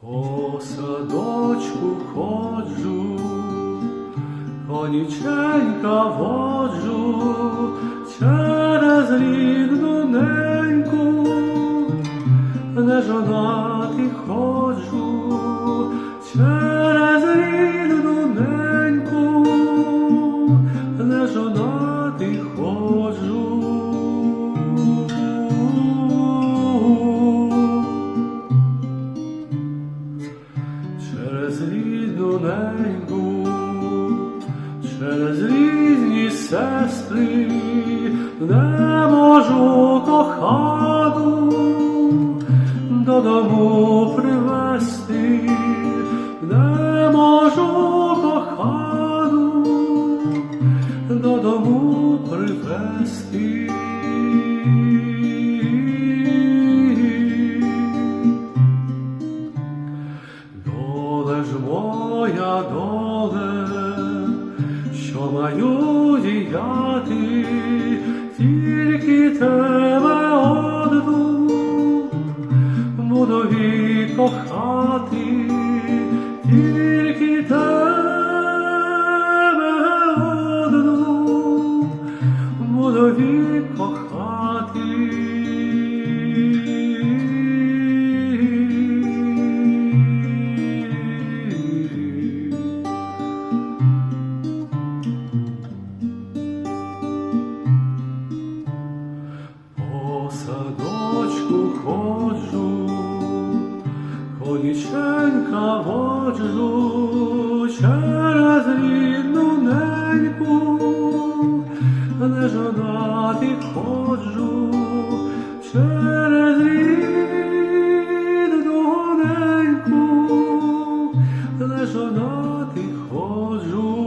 По садочку ходжу, коніченька воджу через рідну неньку, не жонатий ходжу через рідну неньку, не жонатий ходжу. Через рідну неньку, через різні сестри не можу кохану додому привести, не можу кохану додому привести. Доле ж моя доле, що маю діяти, тільки тебе одну буду вік садочку ходжу, ходіченька воджу через рідну неньку, не жонати ходжу через рідну неньку, не жонати ходжу.